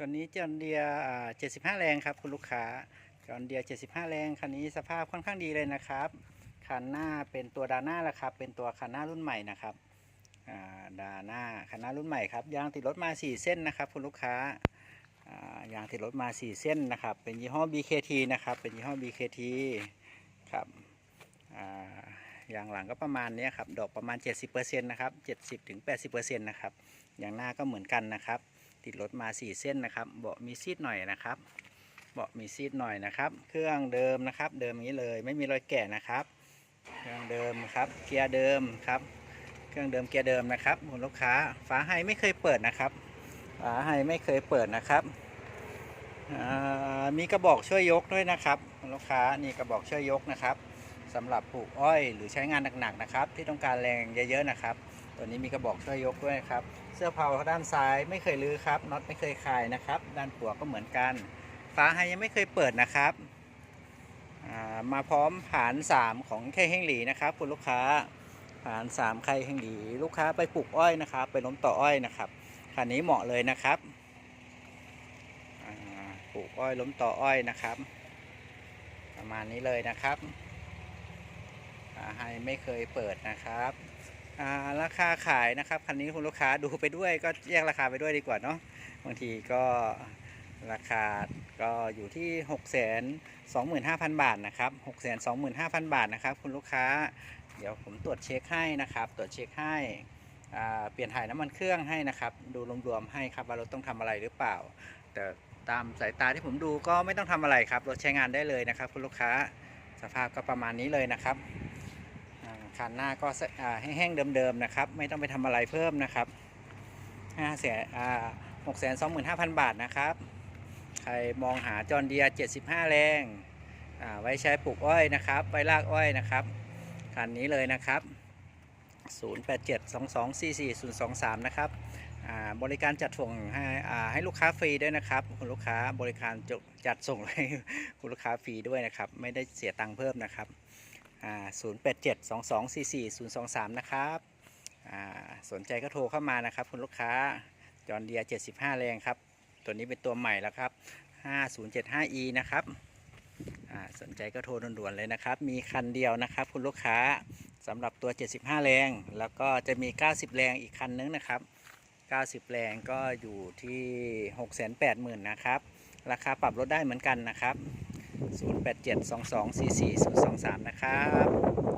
ตัวนี้จอนเดียเจ็ดสิบห้าแรงครับคุณลูกค้าจอนเดียเจ็ดสิบห้าแรงคันนี้สภาพค่อนข้างดีเลยนะครับคันหน้าเป็นตัวดาน้าแล้วครับ เป็นตัวคันหน้ารุ่นใหม่นะครับดาน้าคันหน้ารุ่นใหม่ครับ ยางติดรถมาสี่เส้นนะครับคุณลูกค้าอ่ายางติดรถมาสี่เส้นนะครับ เป็นยี่ห้อ BKT นะครับ เป็นยี่ห้อ BKT ครับอ่ายางหลังก็ประมาณนี้ครับ ดอกประมาณ 70%นะครับ 70-80%นะครับ ยางหน้าก็เหมือนกันนะครับ ติดรถมา 4 เส้นนะครับ เบาะมีซีดหน่อยนะครับ เบาะมีซีดหน่อยนะครับ เครื่องเดิมนะครับ เดิมนี้เลยไม่มีรอยแกะนะครับ เครื่องเดิมครับ เกียร์เดิมครับ เครื่องเดิมเกียร์เดิมนะครับคุณลูกค้า ฝาไฮไม่เคยเปิดนะครับ ฝาไฮไม่เคยเปิดนะครับ มีกระบอกช่วยยกด้วยนะครับคุณลูกค้า นี่กระบอกช่วยยกนะครับสำหรับปลูกอ้อยหรือใช้งานหนักๆนะครับ ที่ต้องการแรงเยอะๆนะครับ ตัวนี้มีกระบอกช่วยยกด้วยครับ เสื้อเผาด้านซ้ายไม่เคยลื้อครับน็อตไม่เคยคลายนะครับ ด้านหัวก็เหมือนกันฝาไฮยังไม่เคยเปิดนะครับามาพร้อมผาน3ของไข่เฮงหลีนะครับ คุณลูกค้าผาน3ไข่เฮงหลี ลูกค้าไปปลูกอ้อยนะครับ ไปล้มต่ออ้อยนะครับคันนี้เหมาะเลยนะครับปลูกอ้อยล้มต่ออ้อยนะครับ ประมาณนี้เลยนะครับฝาไฮไม่เคยเปิดนะครับ ราคาขายนะครับคันนี้คุณลูกค้าดูไปด้วยก็แยกราคาไปด้วยดีกว่าเนาะบางทีก็ราคาก็อยู่ที่6 2 5 0 0 0 บาทนะครับ6 2 5 0 0 0 บาทนะครับ คุณลูกค้า เดี๋ยวผมตรวจเช็คให้นะครับ ตรวจเช็คให้เปลี่ยนถ่ายน้ำมันเครื่องให้นะครับ ดูรวมๆให้ครับว่ารถต้องทำอะไรหรือเปล่า แต่ตามสายตาที่ผมดูก็ไม่ต้องทำอะไรครับรถใช้งานได้เลยนะครับ คุณลูกค้าสภาพก็ประมาณนี้เลยนะครับ คันหน้าก็าแห้งๆเดิมๆนะครับ ไม่ต้องไปทำอะไรเพิ่มนะครับห้าแสนหกแสนสองหมื่นห้าพันบาทนะครับ ใครมองหาจอนเดียเจ็ดสิบห้าแรงไว้ใช้ปลูกอ้อยนะครับ ไว้ลากอ้อยนะครับคันนี้เลยนะครับ 0872244023 นะครับบริการจัดส่งให้ให้ลูกค้าฟรีด้วยนะครับ คุณลูกค้าบริการจจัดส่งให้คุณลูกค้าฟรีด้วยนะครับ ไม่ได้เสียตังค์เพิ่มนะครับ อ่า0872244023นะครับสนใจก็โทรเข้ามานะครับ คุณลูกค้าจอนเดีย75แรงครับ ตัวนี้เป็นตัวใหม่แล้วครับ 5075e นะครับสนใจก็โทรด่วนๆเลยนะครับ มีคันเดียวนะครับ คุณลูกค้าสำหรับตัว 75 แรง แล้วก็จะมี 90 แรงอีกคันนึงนะครับ 90 แรงก็อยู่ที่ 680,000นะครับ ราคาปรับลดได้เหมือนกันนะครับ 0872244023 นะครับ